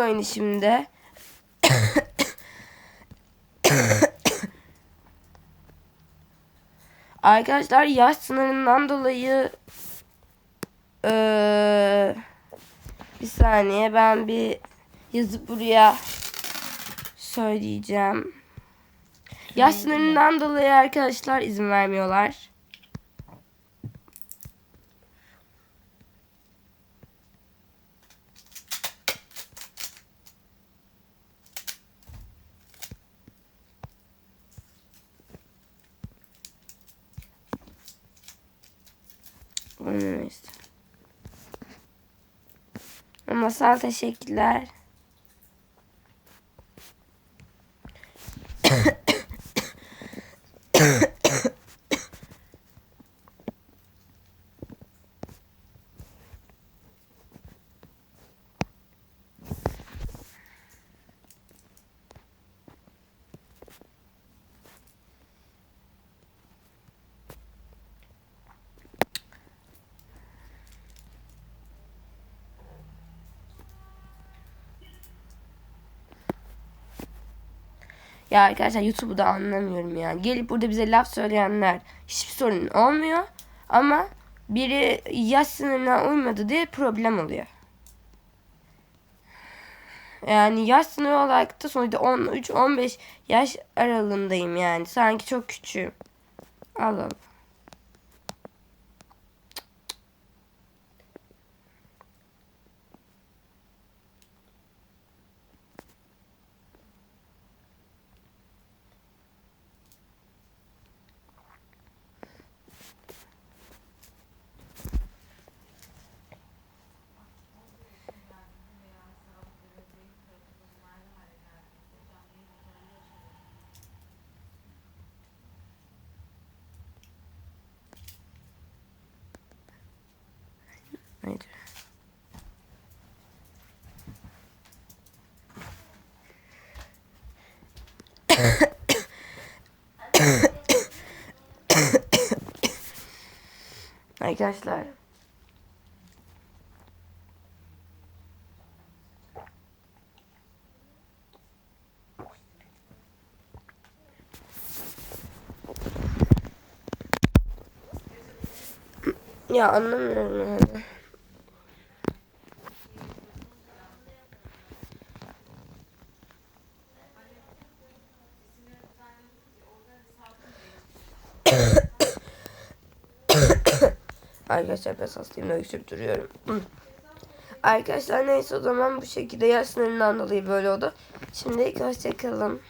oyunu şimdi. Arkadaşlar yaş sınırından dolayı eee, bir saniye ben bir yazıp buraya söyleyeceğim. Yaş sınırından dolayı arkadaşlar izin vermiyorlar. Oynamayız. Masal teşekkürler. Ya arkadaşlar YouTube'u da anlamıyorum ya. Gelip burada bize laf söyleyenler hiçbir sorun olmuyor. Ama biri yaş sınırına uymadı diye problem oluyor. Yani yaş sınırı olarak da sonuçta 13-15 yaş aralığındayım yani. Sanki çok küçüğüm. Allah. Arkadaşlar. Ya anlamıyorum yani. Arkadaşlar ben hastayım öksürüp duruyorum. Arkadaşlar neyse o zaman bu şekilde yaş sınırından dolayı böyle oldu. Şimdilik hoşçakalın.